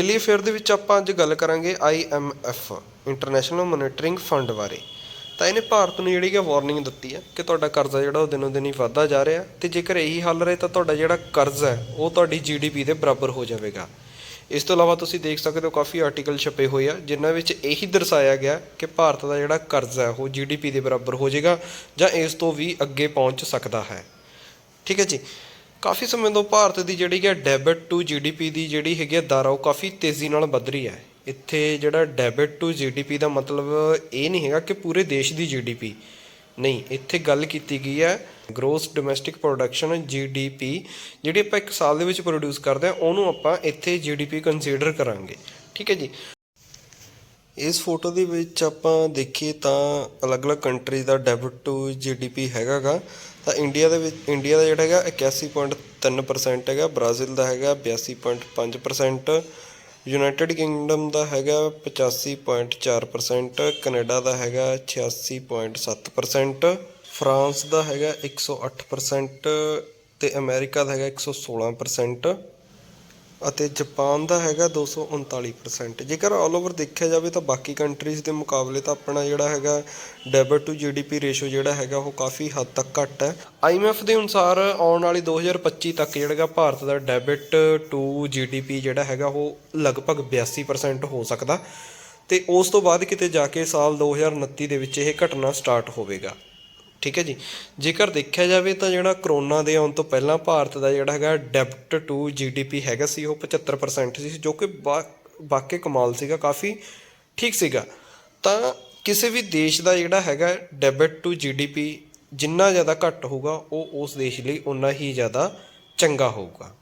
Daily affair ਦੇ ਵਿੱਚ ਆਪਾਂ ਅੱਜ ਗੱਲ ਕਰਾਂਗੇ IMF ਇੰਟਰਨੈਸ਼ਨਲ ਮੋਨਿਟਰਿੰਗ ਫੰਡ ਬਾਰੇ। ਤਾਂ ਇਹਨੇ ਭਾਰਤ ਨੂੰ ਜਿਹੜੀ ਕਿ ਵਾਰਨਿੰਗ ਦਿੱਤੀ ਹੈ ਕਿ ਤੁਹਾਡਾ ਕਰਜ਼ਾ ਜਿਹੜਾ ਉਹ ਦਿਨੋ ਦਿਨ ਹੀ ਵਧਦਾ ਜਾ ਰਿਹਾ ਤੇ ਜੇਕਰ ਇਹੀ ਹਾਲ ਰਹੇ ਤਾਂ ਤੁਹਾਡਾ ਜਿਹੜਾ ਕਰਜ਼ਾ ਹੈ, ਉਹ ਤੁਹਾਡੀ GDP ਦੇ ਬਰਾਬਰ ਹੋ ਜਾਵੇਗਾ। ਇਸ ਤੋਂ ਇਲਾਵਾ ਤੁਸੀਂ ਦੇਖ ਸਕਦੇ ਹੋ ਕਾਫੀ ਆਰਟੀਕਲ ਛਪੇ ਹੋਏ ਆ, ਜਿਨ੍ਹਾਂ ਵਿੱਚ ਇਹੀ ਦਰਸਾਇਆ ਗਿਆ ਕਿ ਭਾਰਤ ਦਾ ਜਿਹੜਾ ਕਰਜ਼ਾ ਹੈ, ਉਹ GDP ਦੇ ਬਰਾਬਰ ਹੋ ਜਾਏਗਾ ਜਾਂ ਇਸ ਤੋਂ ਵੀ ਅੱਗੇ ਪਹੁੰਚ ਸਕਦਾ ਹੈ। ਠੀਕ ਹੈ ਜੀ? ਕਾਫੀ ਸਮੇਂ ਤੋਂ ਭਾਰਤ ਦੀ ਜਿਹੜੀ ਹੈ ਡੈਬਿਟ ਟੂ ਜੀਡੀਪੀ ਦੀ ਜਿਹੜੀ ਹੈਗੀ ਆ ਦਰ ਉਹ ਕਾਫੀ ਤੇਜ਼ੀ ਨਾਲ ਵੱਧ ਰਹੀ ਹੈ। ਇੱਥੇ ਜਿਹੜਾ ਡੈਬਿਟ ਟੂ ਜੀਡੀਪੀ ਦਾ ਮਤਲਬ ਇਹ ਨਹੀਂ ਹੈਗਾ ਕਿ ਪੂਰੇ ਦੇਸ਼ ਦੀ ਜੀਡੀਪੀ ਨਹੀਂ, ਇੱਥੇ ਗੱਲ ਕੀਤੀ ਗਈ ਹੈ ਗ੍ਰੋਸ ਡੋਮੈਸਟਿਕ ਪ੍ਰੋਡਕਸ਼ਨ ਜੀਡੀਪੀ ਜਿਹੜੀ ਆਪਾਂ ਇੱਕ ਸਾਲ ਦੇ ਵਿੱਚ ਪ੍ਰੋਡਿਊਸ ਕਰਦੇ ਆ ਉਹਨੂੰ ਆਪਾਂ ਇੱਥੇ ਜੀਡੀਪੀ ਕੰਸੀਡਰ ਕਰਾਂਗੇ। ਠੀਕ ਹੈ ਜੀ? ਇਸ ਫੋਟੋ ਦੇ ਵਿੱਚ ਆਪਾਂ ਦੇਖੀਏ ਤਾਂ ਅਲੱਗ-ਅਲੱਗ ਕੰਟਰੀ ਦਾ ਡੈਬਿਟ ਟੂ ਜੀਡੀਪੀ ਹੈਗਾਗਾ। ਤਾਂ ਇੰਡੀਆ ਦੇ ਵਿੱਚ, ਇੰਡੀਆ ਦਾ ਜਿਹੜਾ ਹੈਗਾ 81.3% ਹੈਗਾ, ਬ੍ਰਾਜ਼ੀਲ ਦਾ ਹੈਗਾ 82.5% ਯੂਨਾਈਟਿਡ ਕਿੰਗਡਮ ਦਾ ਹੈਗਾ 85.4% ਕੈਨੇਡਾ ਦਾ ਹੈਗਾ 86.7% ਫਰਾਂਸ ਦਾ ਹੈਗਾ 108% ਤੇ ਅਮਰੀਕਾ ਦਾ ਹੈਗਾ 116% ਅਤੇ ਜਾਪਾਨ ਦਾ ਹੈਗਾ 239% ਜੇਕਰ ਆਲ ਓਵਰ ਦੇਖਿਆ ਜਾਵੇ ਤਾਂ ਬਾਕੀ ਕੰਟਰੀਜ਼ ਦੇ ਮੁਕਾਬਲੇ ਤਾਂ ਆਪਣਾ ਜਿਹੜਾ ਹੈਗਾ ਡੈਬਿਟ ਟੂ ਜੀਡੀਪੀ ਰੇਸ਼ੋ ਜਿਹੜਾ ਹੈਗਾ ਉਹ ਕਾਫੀ ਹੱਦ ਤੱਕ ਘੱਟ ਹੈ। ਆਈਐਮਐਫ ਦੇ ਅਨੁਸਾਰ ਆਉਣ ਵਾਲੀ 2025 ਤੱਕ ਜਿਹੜਾ ਭਾਰਤ ਦਾ ਡੈਬਿਟ ਟੂ ਜੀਡੀਪੀ ਜਿਹੜਾ ਹੈਗਾ ਉਹ ਲਗਭਗ 82% ਹੋ ਸਕਦਾ। ਤੇ ਉਸ ਤੋਂ ਬਾਅਦ ਕਿਤੇ ਜਾ ਕੇ ਸਾਲ 2029 ਦੇ ਵਿੱਚ ਇਹ ਘਟਨਾ ਸਟਾਰਟ ਹੋਵੇਗਾ। ਠੀਕ ਹੈ ਜੀ। ਜੇਕਰ ਦੇਖਿਆ ਜਾਵੇ ਤਾਂ ਜਿਹੜਾ ਕਰੋਨਾ ਦੇ ਆਉਣ ਤੋਂ ਪਹਿਲਾਂ ਭਾਰਤ ਦਾ ਜਿਹੜਾ ਹੈਗਾ ਡੈਬਟ ਟੂ ਜੀਡੀਪੀ ਹੈਗਾ ਸੀ, ਉਹ 75% ਸੀ, ਜੋ ਕਿ ਬਾ- ਵਾਕਈ ਕਮਾਲ ਸੀਗਾ, ਕਾਫੀ ਠੀਕ ਸੀਗਾ। ਤਾਂ ਕਿਸੇ ਵੀ ਦੇਸ਼ ਦਾ ਜਿਹੜਾ ਹੈਗਾ ਡੈਬਿਟ ਟੂ ਜੀਡੀਪੀ ਜਿੰਨਾ ਜ਼ਿਆਦਾ ਘੱਟ ਹੋਊਗਾ, ਉਹ ਉਸ ਦੇਸ਼ ਲਈ ਉਨਾ ਹੀ ਜ਼ਿਆਦਾ ਚੰਗਾ ਹੋਊਗਾ।